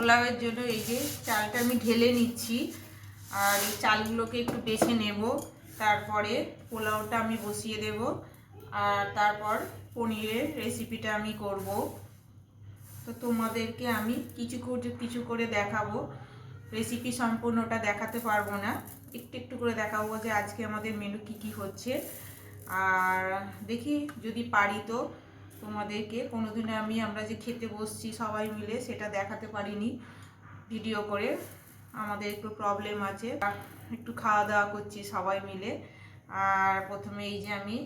পোলাওয়ের জন্য এই যে চালটা আমি ঢেলে নিচ্ছি। আর এই চালগুলোকে একটু বেছে নেব। তারপরে পোলাওটা আমি বসিয়ে দেব। আর তারপর পনিরের রেসিপিটা আমি করব। তো তোমাদেরকে আমি কিছু কিছু করে দেখাবো। রেসিপি সম্পূর্ণটা দেখাতে পারব না। একটু একটু করে দেখাবো যে আজকে আমাদের মেনু কি কি হচ্ছে। আর দেখি যদি পারি তো তোমাদেরকে। কোনোদিনও আমি, আমরা যে খেতে বসছি সবাই মিলে, সেটা দেখাতে পারিনি ভিডিও করে। আমাদের একটু প্রবলেম আছে। একটু খাওয়া দাওয়া করছি সবাই মিলে। আর প্রথমে এই যে আমি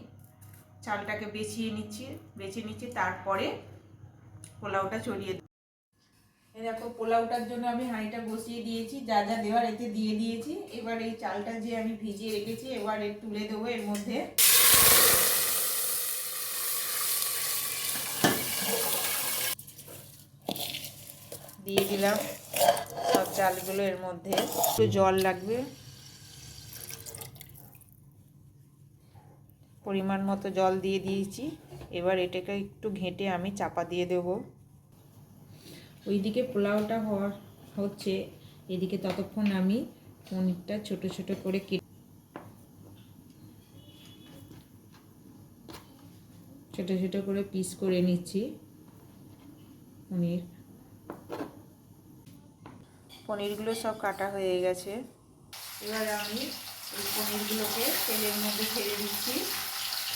চালটাকে বেছিয়ে নিচ্ছি, বেছে নিচ্ছি, তারপরে পোলাওটা চড়িয়ে দেখো, পোলাওটার জন্য আমি হাঁড়িটা বসিয়ে দিয়েছি, যা যা দেওয়ার এতে দিয়ে দিয়েছি। এবার এই চালটা যে আমি ভিজিয়ে রেখেছি, এবার তুলে দেবো এর মধ্যে। দিয়ে দিলাম। সব চালগুলো এর মধ্যে একটু জল লাগবে। পরিমাণ মতো জল দিয়ে দিয়েছি। এবার এটাকে একটু ঘেঁটে আমি চাপা দিয়ে দেব। ওইদিকে পোলাওটা হওয়ার হচ্ছে। এদিকে ততক্ষণ আমি পনিরটা ছোট ছোট করে কেটে ছোট ছোট করে পিস করে নিচ্ছি পনির। পনিরগুলো সব কাটা হয়ে গেছে। এবার আমি এই পনিরগুলোকে তেলের মধ্যে ছেড়ে দিচ্ছি।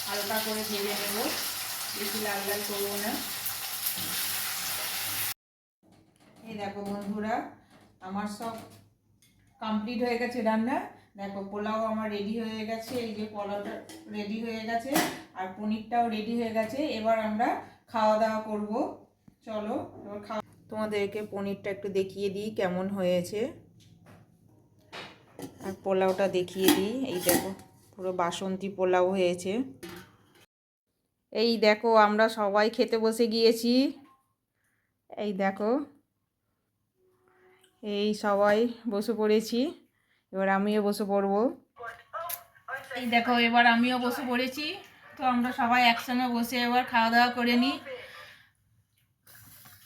হালকা করে ভেজে নেব। বেশি লাল লাল করব না। এই দেখো বন্ধুরা, আমার সব কমপ্লিট হয়ে গেছে রান্না। দেখো, পোলাও আমার রেডি হয়ে গেছে। এই যে পোলাওটা রেডি হয়ে গেছে আর পনিরটাও রেডি হয়ে গেছে। এবার আমরা খাওয়া দাওয়া করব। চলো, এবার খাওয়া তোমাদেরকে পনিরটা একটু দেখিয়ে দিই কেমন হয়েছে। আর পোলাওটা দেখিয়ে দিই। এই দেখো, পুরো বাসন্তী পোলাও হয়েছে। এই দেখো, আমরা সবাই খেতে বসে গিয়েছি। এই দেখো, এই সবাই বসে পড়েছি। এবার আমিও বসে পড়ব। এই দেখো, এবার আমিও বসে পড়েছি। তো আমরা সবাই একসঙ্গে বসে এবার খাওয়া দাওয়া করে নিই।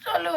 চলো।